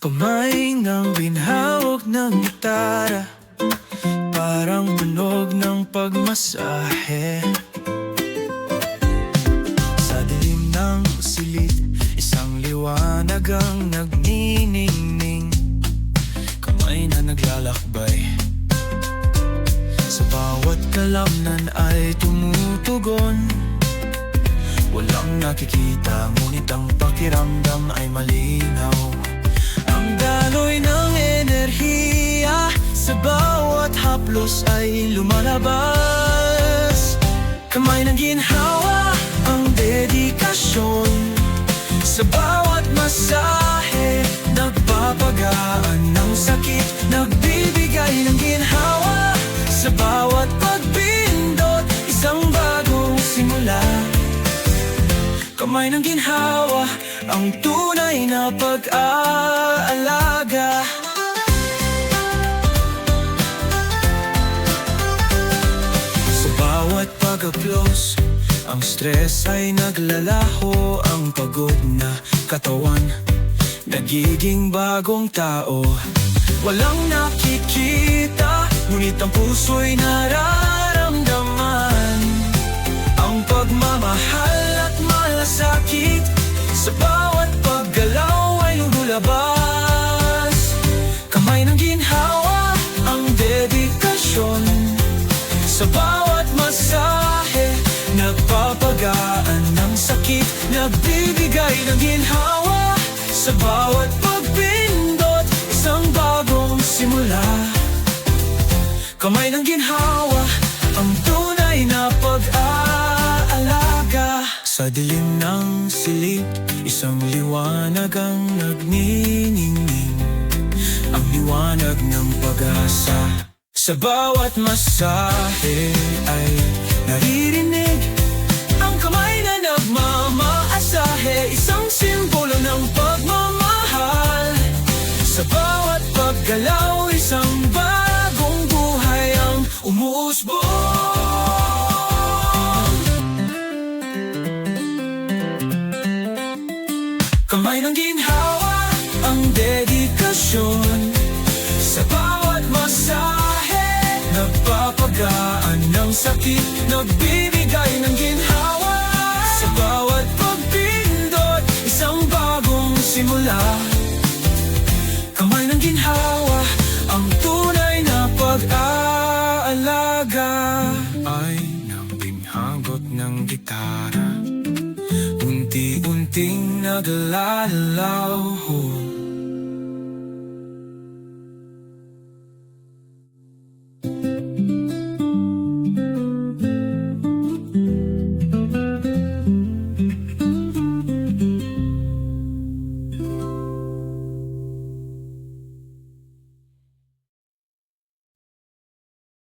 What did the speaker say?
Kamay ng binhawak ng gitara Parang tunog ng pagmasahe. Sa dilim ng silid Isang liwanag ang nagniningning. Kamay na naglalakbay. Sa bawat kalamnan ay tumutugon. Walang nakikita ngunit ang pakiramdam ay malinaw daloy ng enerhiya Sa bawat haplos ay lumalabas. Kamay ng ginhawa ang dedikasyon. Sa bawat masahe Nagpapagaan ng sakit. Nagbibigay ng ginhawa Sa bawat Kamay ng ginhawa Ang tunay na pag-aalaga. Sa bawat pag-aplos Ang stress ay naglalaho Ang pagod na katawan. Nagiging bagong tao Walang nakikita Ngunit ang puso'y nararamdaman Sa bawat masahe. Nagpapagaan ng sakit Nagbibigay ng ginhawa. Sa bawat pagpindot Isang bagong simula. Kamay ng ginhawa Ang tunay na pag-aalaga. Sa dilim ng silid Isang liwanag ang nagniningning. Ang liwanag ng pag-asa Sa bawat masahe ay naririnig Ang kamay na nagmamaasahe. Isang simbolo ng pagmamahal. Sa bawat paggalaw Isang bagong buhay ang umuusbong Kamay ng ginhawa Ang dedikasyon. Sa bawat Nagpapagaan ng sakit Nagbibigay ng ginhawa. Sa bawat pagpindot Isang bagong simula. Kamay ng ginhawa Ang tunay na pag-aalaga. Ay nabinghagot ng gitara. Unti-unting naglalaho